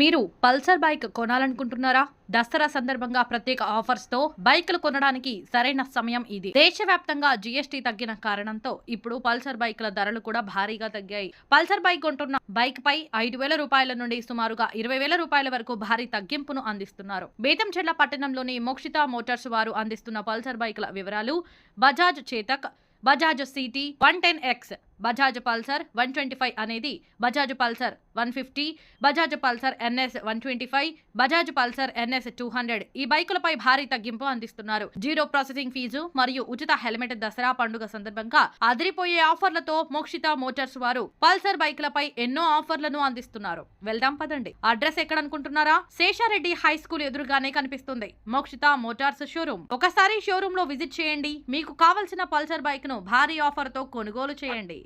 మీరు Pulsar bike కొనాలనుకుంటున్నారా? Dasara సందర్భంగా ప్రత్యేక ఆఫర్స్తో బైకులు కొనడానికి సరైన సమయం ఇది. దేశవ్యాప్తంగా జీఎస్టీ తగ్గిన కారణంతో ఇప్పుడు పల్సర్ బైకుల ధరలు కూడా భారీగా తగ్గాయి. పల్సర్ బైక్ కొంటున్న బైక్ పై ఐదు వేల రూపాయల నుండి సుమారుగా ఇరవై వేల రూపాయల వరకు భారీ తగ్గింపును అందిస్తున్నారు. బేతంచెర్ల పట్టణంలోని మోక్షిత మోటార్స్ వారు అందిస్తున్న పల్సర్ బైకుల వివరాలు Bajaj Chetak Bajaj CT one ten X Bajaj Pulsar one twenty five అనేది Bajaj Pulsar one fifty Bajaj Pulsar NS one twenty five Bajaj Pulsar NS two hundred. ఈ బైకులపై భారీ తగ్గింపు అందిస్తున్నారు. జీరో ప్రాసెసింగ్ ఫీజు మరియు ఉచిత హెల్మెట్ దసరా పండుగ సందర్భంగా అదిరిపోయే ఆఫర్లతో మోక్షిత మోటార్స్ వారు పల్సర్ బైకులపై ఎన్నో ఆఫర్లను అందిస్తున్నారు. వెళ్దాం పదండి. అడ్రస్ ఎక్కడ అనుకుంటున్నారా శేషారెడ్డి హై స్కూల్ ఎదురుగానే కనిపిస్తుంది. Mokshitha motors showroom. ఒకసారి షోరూమ్లో విజిట్ చేయండి. మీకు కావలసిన పల్సర్ బైక్ను భారీ ఆఫర్తో కొనుగోలు చేయండి.